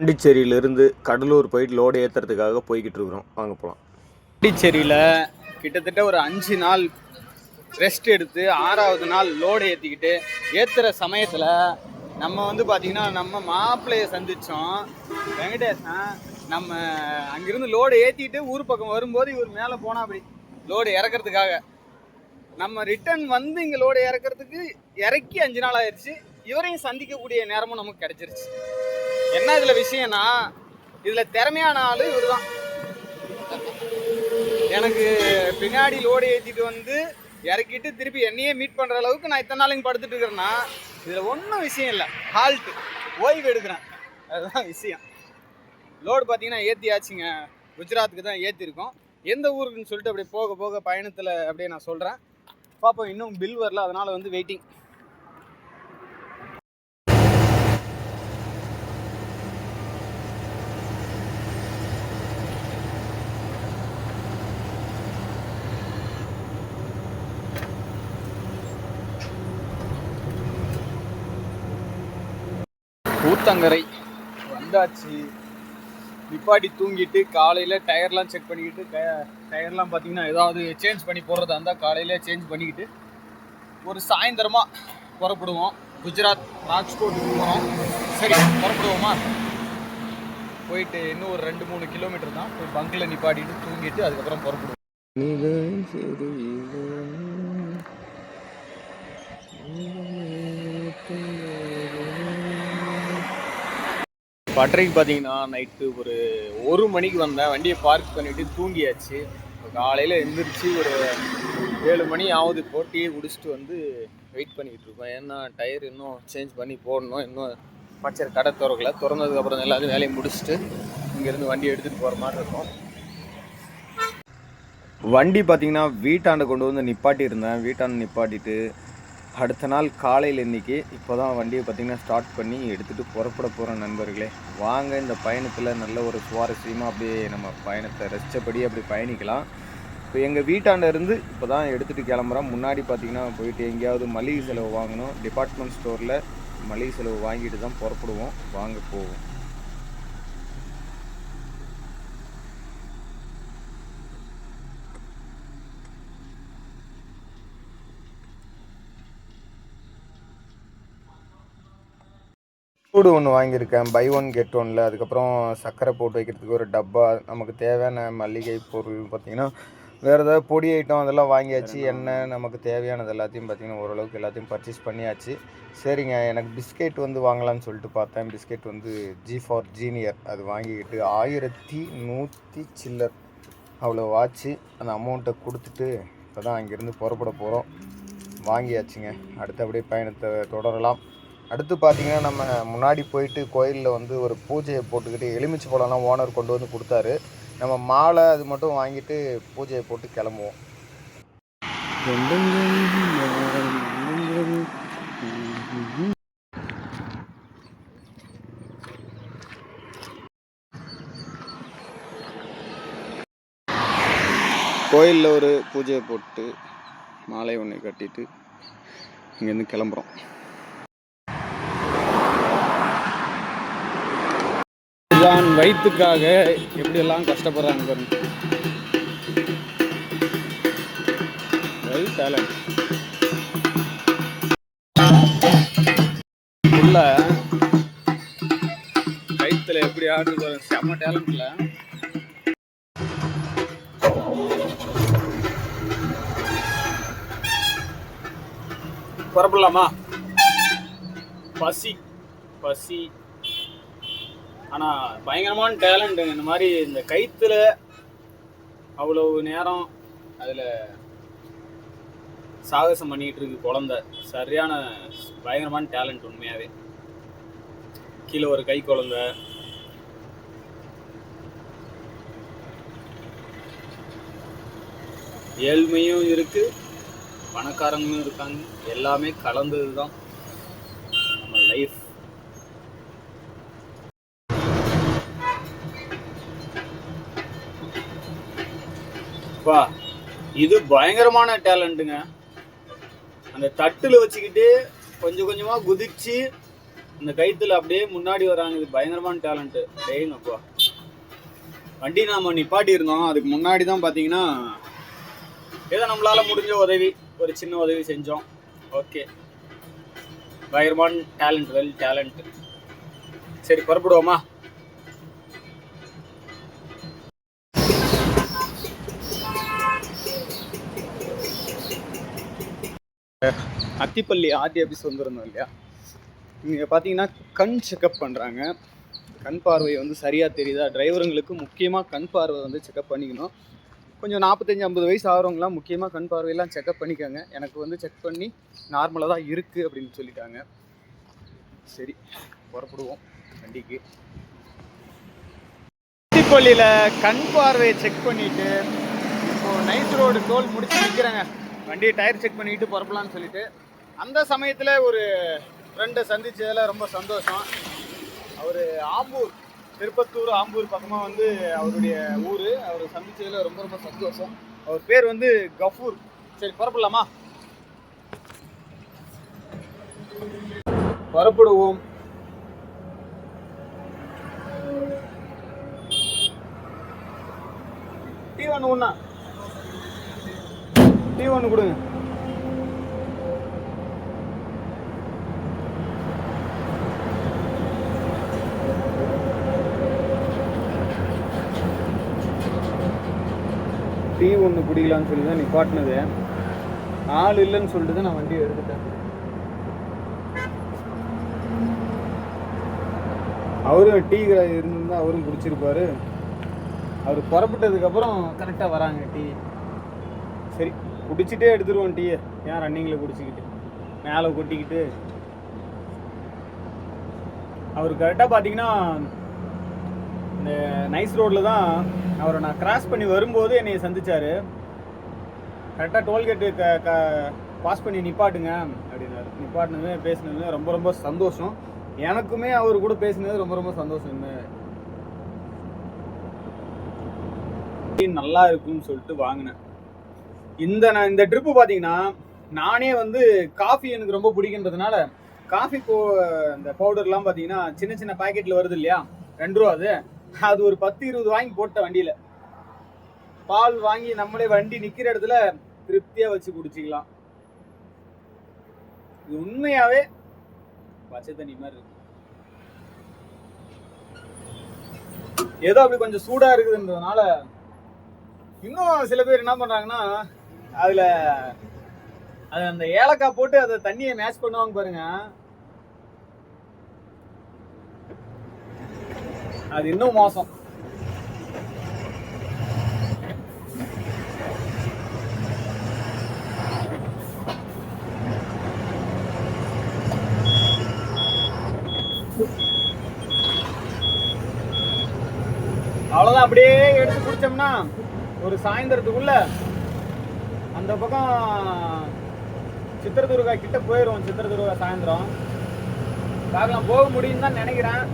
பாண்டிச்சேரியிலிருந்து கடலூர் போயிட்டு லோடு ஏற்றுறதுக்காக போய்கிட்டு இருக்கிறோம். வாங்க போகலாம் பாண்டிச்சேரியில் கிட்டத்தட்ட ஒரு அஞ்சு நாள் ரெஸ்ட் எடுத்து ஆறாவது நாள் லோடு ஏற்றிக்கிட்டு ஏற்றுற சமயத்தில் நம்ம வந்து பார்த்திங்கன்னா நம்ம மாப்பிள்ளையை சந்தித்தோம் வெங்கடேசன் நம்ம அங்கிருந்து லோடு ஏற்றிட்டு ஊர் பக்கம் வரும்போது இவர் மேலே போனால் அப்படி லோடு இறக்கிறதுக்காக. நம்ம ரிட்டர்ன் வந்து இங்கே லோடு இறக்கிறதுக்கு இறக்கி அஞ்சு நாள் ஆயிடுச்சு. இவரையும் சந்திக்கக்கூடிய நேரமும் நமக்கு கிடச்சிருச்சு. என்ன இதில் விஷயம்னா இதில் திறமையான ஆள் இவர் தான் எனக்கு பின்னாடி லோடு ஏற்றிட்டு வந்து இறக்கிட்டு திருப்பி என்னையே மீட் பண்ணுற அளவுக்கு நான் இத்தனை நாளைக்கு படுத்துட்டு இருக்கிறேன்னா இதில் ஒன்றும் விஷயம் இல்லை. ஹால்ட்டு ஓய்வு எடுக்கிறேன். அதுதான் விஷயம். லோடு பார்த்தீங்கன்னா ஏற்றியாச்சுங்க குஜராத்துக்கு தான் ஏற்றிருக்கோம் எந்த ஊருக்குன்னு சொல்லிட்டு அப்படியே போக போக பயணத்தில் அப்படியே நான் சொல்கிறேன் பார்ப்போம் இன்னும் பில் வரல. அதனால் வந்து வெயிட்டிங் ஊத்தங்கரை வந்தாச்சு. நிப்பாட்டி தூங்கிட்டு காலையில் டயர்லாம் செக் பண்ணிக்கிட்டு டய- டயர்லாம் பார்த்தீங்கன்னா ஏதாவது சேஞ்ச் பண்ணி போடுறதா இருந்தால் காலையில் சேஞ்ச் பண்ணிக்கிட்டு ஒரு சாயந்தரமாக புறப்படுவோம். குஜராத் ராஜ்கோட்டுக்கு போகிறோம் சரி புறப்படுவோமா? போயிட்டு இன்னும் ஒரு ரெண்டு மூணு கிலோமீட்டர் தான் போய் பங்கில் நிப்பாட்டிட்டு தூங்கிட்டு அதுக்கப்புறம் புறப்படுவோம். பட்டறைக்கு பார்த்தீங்கன்னா நைட்டு ஒரு ஒரு மணிக்கு வந்தேன். வண்டியை பார்க் பண்ணிவிட்டு தூங்கியாச்சு. இப்போ காலையில் எழுந்திரிச்சு ஒரு ஏழு மணி ஆகுது. போட்டியே குடிச்சிட்டு வந்து வெயிட் பண்ணிகிட்டு இருக்கோம். ஏன்னா டயர் இன்னும் சேஞ்ச் பண்ணி போடணும். இன்னும் பச்சர் கடை திறக்கல. திறந்ததுக்கப்புறம் எல்லாத்தையும் வேலையை முடிச்சுட்டு இங்கேருந்து வண்டி எடுத்துகிட்டு போகிற மாதிரி இருக்கும். வண்டி பார்த்தீங்கன்னா வீட்டாண்ட கொண்டு வந்து நிப்பாட்டியிருந்தேன். வீட்டாண்டை நிப்பாட்டிட்டு அடுத்த நாள் காலையில் இன்னைக்கு இப்போ தான் வண்டியை பார்த்தீங்கன்னா ஸ்டார்ட் பண்ணி எடுத்துகிட்டு புறப்பட போகிற நண்பர்களே. வாங்க இந்த பயணத்தில் நல்ல ஒரு சுவாரஸ்யமாக அப்படியே நம்ம பயணத்தை ரசித்தபடி அப்படி பயணிக்கலாம். இப்போ எங்கள் வீட்டாண்ட இருந்து இப்போ தான் எடுத்துகிட்டு கிளம்புறோம் முன்னாடி பார்த்திங்கன்னா போயிட்டு எங்கேயாவது மளிகை செலவு வாங்கணும். டிபார்ட்மெண்ட் ஸ்டோரில் மளிகை செலவு வாங்கிட்டு தான் புறப்படுவோம். வாங்க போவோம். ஃபுட்டு ஒன்று வாங்கியிருக்கேன். பை ஒன் கெட் ஒன்ல அதுக்கப்புறம் சர்க்கரை போட்டு வைக்கிறதுக்கு ஒரு டப்பா. நமக்கு தேவையான மல்லிகை பொருள் பார்த்திங்கன்னா வேறு ஏதாவது பொடி ஐட்டம் அதெல்லாம் வாங்கியாச்சு. எண்ணெய் நமக்கு தேவையானது எல்லாத்தையும் பார்த்திங்கன்னா ஓரளவுக்கு எல்லாத்தையும் பர்ச்சேஸ் பண்ணியாச்சு. சரிங்க எனக்கு பிஸ்கெட் வந்து வாங்கலாம்னு சொல்லிட்டு பார்த்தேன். பிஸ்கெட் வந்து ஜி ஃபார் ஜீனியர் அது வாங்கிக்கிட்டு ஆயிரத்தி நூற்றி சில்லர் அவ்வளோ ஆச்சு அந்த அமௌண்ட்டை கொடுத்துட்டு இப்போ தான் அங்கேருந்து புறப்பட போகிறோம் வாங்கியாச்சுங்க. அடுத்தபடி பயணத்தை தொடரலாம். அடுத்து பார்த்தீங்கன்னா நம்ம முன்னாடி போயிட்டு கோயிலில் வந்து ஒரு பூஜையை போட்டுக்கிட்டு எலுமிச்சை பழம்லாம் ஓனர் கொண்டு வந்து கொடுத்தாரு. நம்ம மாலை அது மட்டும் வாங்கிட்டு பூஜையை போட்டு கிளம்புவோம். கோயிலில் ஒரு பூஜையை போட்டு மாலை ஒன்று கட்டிட்டு இங்கேருந்து கிளம்புறோம். தான் வயிற்றுக்காக எப்படியெல்லாம் கஷ்டப்படுறாங்க பாருங்க. வெல் டேலண்ட் உள்ள கைத்தில் எப்படி ஆடுறது பாருங்க. செம்ம டேலண்ட்ல புறப்படலாமா? பசி பசி. ஆனால் பயங்கரமான டேலண்ட்டுங்க இந்த மாதிரி இந்த கைத்தில் அவ்வளவு நேரம் அதில் சாகசம் பண்ணிகிட்டு இருக்கு குழந்த. சரியான பயங்கரமான டேலண்ட் உண்மையாகவே கீழே ஒரு கை குழந்த. ஏழ்மையும் இருக்குது பணக்காரங்களும் இருக்காங்க. எல்லாமே கலந்தது தான் அப்பா இது பயங்கரமான டேலண்ட்டுங்க அந்த தட்டில் வச்சுக்கிட்டு கொஞ்சம் கொஞ்சமாக குதிச்சு அந்த கைத்தில் அப்படியே முன்னாடி வராங்க. இது பயங்கரமான டேலண்ட்டு டெய்லிங் அப்பா வண்டி நாம் நிப்பாட்டியிருந்தோம். அதுக்கு முன்னாடி தான் பார்த்தீங்கன்னா ஏதோ நம்மளால் முடிஞ்ச உதவி ஒரு சின்ன உதவி செஞ்சோம். ஓகே. பயங்கரமான டேலண்ட் வெல் டேலண்ட் சரி புறப்படுவோமா? அத்திப்பள்ளி ஆர்டி ஆஃபீஸ் வந்திருந்தோம் இல்லையா? இங்கே பார்த்தீங்கன்னா கண் செக்கப் பண்ணுறாங்க கண் பார்வை வந்து சரியாக தெரியுதா? டிரைவருங்களுக்கு முக்கியமாக கண் பார்வை வந்து செக்கப் பண்ணிக்கணும். கொஞ்சம் நாற்பத்தஞ்சு ஐம்பது வயசு ஆகிறவங்களாம் முக்கியமாக கண் பார்வையெல்லாம் செக்கப் பண்ணிக்கோங்க. எனக்கு வந்து செக் பண்ணி நார்மலாக தான் இருக்குது அப்படின்னு சொல்லிட்டாங்க. சரி புறப்படுவோம். வண்டிக்கு. அத்திப்பள்ளியில் கண் பார்வையை செக் பண்ணிவிட்டு இப்போ நைட் ரோடு டோல் முடிச்சு நிற்கிறேங்க வண்டியை டயர் செக் பண்ணிவிட்டு புறப்படலான்னு சொல்லிட்டு. அந்த சமயத்தில் ஒரு ஃப்ரெண்டை சந்தித்ததில் ரொம்ப சந்தோஷம். அவர் ஆம்பூர் திருப்பத்தூர் ஆம்பூர் பக்கமாக வந்து அவருடைய ஊர். அவரை சந்தித்ததில் ரொம்ப ரொம்ப சந்தோஷம். அவர் பேர் வந்து கஃபூர். சரி புறப்படலாமா? புறப்படுவோம். டீ ஒன்று ஒன்றா டீ ஒன்று கொடுங்க. டீ ஒன்று குடிக்கலாம்னு சொல்லி தான் நிப்பாட்டினது. ஆள் இல்லைன்னு சொல்லிட்டு தான் நான் வண்டியை எடுத்துட்டேன். அவரும் டீ இருந்திருந்தா அவரும் குடிச்சிருப்பாரு. அவர் புறப்பட்டதுக்கப்புறம் கரெக்டாக வராங்க டீ. சரி குடிச்சிட்டே எடுத்துருவோம் டீயை. ஏன் ரன்னிங்கில் குடிச்சிக்கிட்டு? மேலே கொட்டிக்கிட்டு. அவர் கரெக்டாக பார்த்தீங்கன்னா இந்த நைஸ் ரோட்டில் தான் அவரை நான் கிராஸ் பண்ணி வரும்போது என்னை சந்தித்தார் கரெக்டாக டோல்கேட்டு க க பாஸ் பண்ணி நிப்பாட்டுங்க அப்படின்னாரு. நிப்பாட்டினது பேசினது ரொம்ப ரொம்ப சந்தோஷம். எனக்குமே அவர் கூட பேசினது ரொம்ப ரொம்ப சந்தோஷம். நல்லா இருக்கும்னு சொல்லிட்டு வாங்கினேன். இந்த நான் இந்த ட்ரிப்பு பார்த்தீங்கன்னா நானே வந்து காஃபி எனக்கு ரொம்ப பிடிக்குன்றதுனால காஃபி போ இந்த பவுடர்லாம் பார்த்தீங்கன்னா சின்ன சின்ன பாக்கெட்டில் வருது இல்லையா? ரெண்டு ரூபா அது. அது ஒரு பத்து இருபது வாங்கி போட்ட வண்டியில. பால் வாங்கி நம்மளே வண்டி நிக்கிற இடத்துல திருப்தியா வச்சு குடிச்சிக்கலாம் இது உண்மையாவே பச்சை தண்ணி மாதிரி இருக்கு. ஏதோ அப்படி கொஞ்சம் சூடா இருக்குதுன்றதுனால இன்னும் சில பேர் என்ன பண்றாங்கன்னா அதுல அது அந்த ஏலக்காய் போட்டு அதை தண்ணியை மேட்ச் பண்ணுவாங்க பாருங்க. அது இன்னும் மோசம். அவ்வளோதான் அப்படியே எடுத்து குடிச்சோம்னா ஒரு சாயந்தரத்துக்குள்ள அந்த பக்கம் சித்திரதுர்கா கிட்ட போயிடுவோம் சித்திரதுர்கா சாயந்தரம். பார்க்கலாம் போக முடியும்னு தான் நினைக்கிறேன்.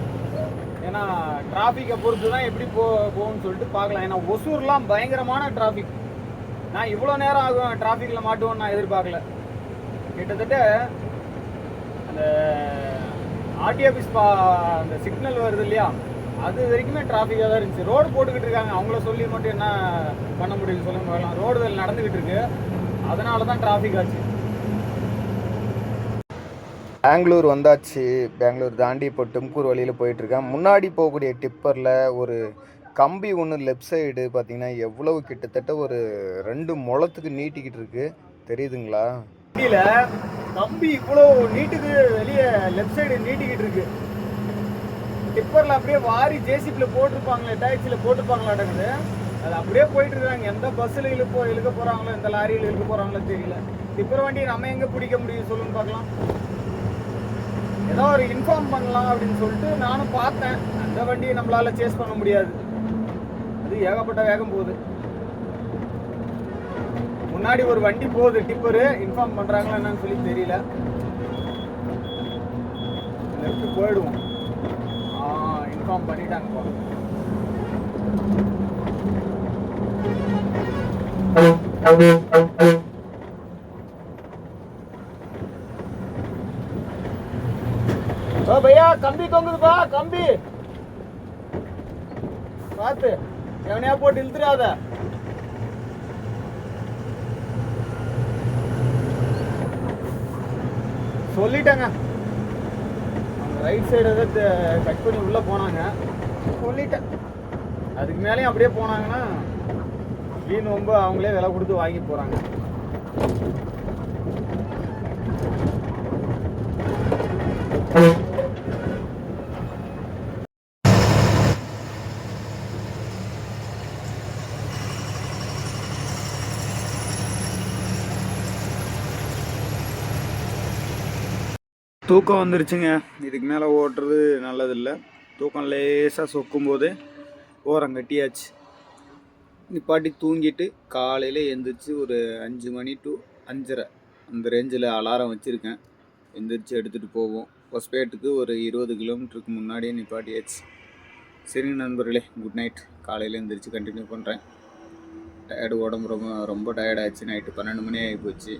ஏன்னா டிராஃபிக்கை பொறுத்து தான் எப்படி போ போகும்னு சொல்லிட்டு பார்க்கலாம். ஏன்னா ஒசூர்லாம் பயங்கரமான டிராஃபிக் நான் இவ்வளோ நேரம் ஆகும் டிராஃபிக்கில் மாட்டுவோன்னு நான் எதிர்பார்க்கல. கிட்டத்தட்ட அந்த ஆர்டி ஆஃபீஸ் பா அந்த சிக்னல் வருது இல்லையா? அது வரைக்குமே டிராஃபிக்காக தான் இருந்துச்சு. ரோடு போட்டுக்கிட்டு இருக்காங்க. அவங்கள சொல்லி மட்டும் என்ன பண்ண முடியும்னு சொல்லுங்க பார்க்கலாம். ரோடு நடந்துக்கிட்டு இருக்கு. அதனால தான் டிராஃபிக் ஆச்சு. பெங்களூர் வந்தாச்சு. பெங்களூர் தாண்டி இப்போ டெம்கூர் வழியில் போயிட்டுருக்கேன். முன்னாடி போகக்கூடிய டிப்பரில் ஒரு கம்பி ஒன்று லெஃப்ட் சைடு பார்த்தீங்கன்னா எவ்வளவு கிட்டத்தட்ட ஒரு ரெண்டு முளத்துக்கு நீட்டிக்கிட்டு இருக்கு தெரியுதுங்களா? வண்டியில கம்பி இவ்வளோ நீட்டுக்கு வெளியே லெஃப்ட் சைடு நீட்டிக்கிட்டு இருக்கு டிப்பரில் அப்படியே வாரி ஜேசிபியில் போட்டிருப்பாங்களே டாக்ஸியில் போட்டிருப்பாங்களாட்டங்குது அது அப்படியே போயிட்டு இருக்காங்க எந்த பஸ்ஸில் இழுப்போ இழுக்க போகிறாங்களோ எந்த லாரியில் இழுக்க போகிறாங்களோ தெரியல. டிப்பர் வண்டி நம்ம எங்கே பிடிக்க முடியும்? சொல்லுன்னு பார்க்கலாம். ஏதோ ஒரு இன்ஃபார்ம் பண்ணலாம் அப்படின்னு சொல்லிட்டு நானும் பார்த்தேன். அந்த வண்டியை நம்மளால சேஸ் பண்ண முடியாது. அது ஏகப்பட்ட வேகம் போகுது. முன்னாடி ஒரு வண்டி போகுது டிப்பரு இன்ஃபார்ம் பண்றாங்களா என்னன்னு சொல்லி தெரியல. லெஃப்ட் போயிடுவோம். ஆ இன்ஃபார்ம் பண்ணிட்டாங்கப்பா ओ கம்பி பார்த்து எவனையா போட்டு இழுத்துறாத? சொல்லிட்டேங்க. அவங்க ரைட் சைடு ஏதாவது கட் பண்ணி உள்ளே போனாங்க. சொல்லிட்டேன். அதுக்கு மேலேயும் அப்படியே போனாங்கன்னா வீண் ரொம்ப அவங்களே விலை கொடுத்து வாங்கி போகிறாங்க தூக்கம் வந்துருச்சுங்க. இதுக்கு மேலே ஓட்டுறது நல்லதில்லை. தூக்கம் லேசாக சொக்கும் போது ஓரம் கட்டியாச்சு. நிப்பாட்டி தூங்கிட்டு காலையில் எழுந்திரிச்சு ஒரு அஞ்சு மணி டு அஞ்சரை அந்த ரேஞ்சில் அலாரம் வச்சுருக்கேன். எந்திரிச்சு எடுத்துகிட்டு போவோம். ஹொஸ்பேட்டுக்கு ஒரு இருபது கிலோமீட்டருக்கு முன்னாடியே நிப்பாட்டியாச்சு. சரி நண்பர்களே குட் நைட் காலையில் எந்திரிச்சு கண்டினியூ பண்ணுறேன் டயர்டு உடம்பு ரொம்ப ரொம்ப டயர்டாச்சு நைட்டு பன்னெண்டு மணி ஆகி போச்சு.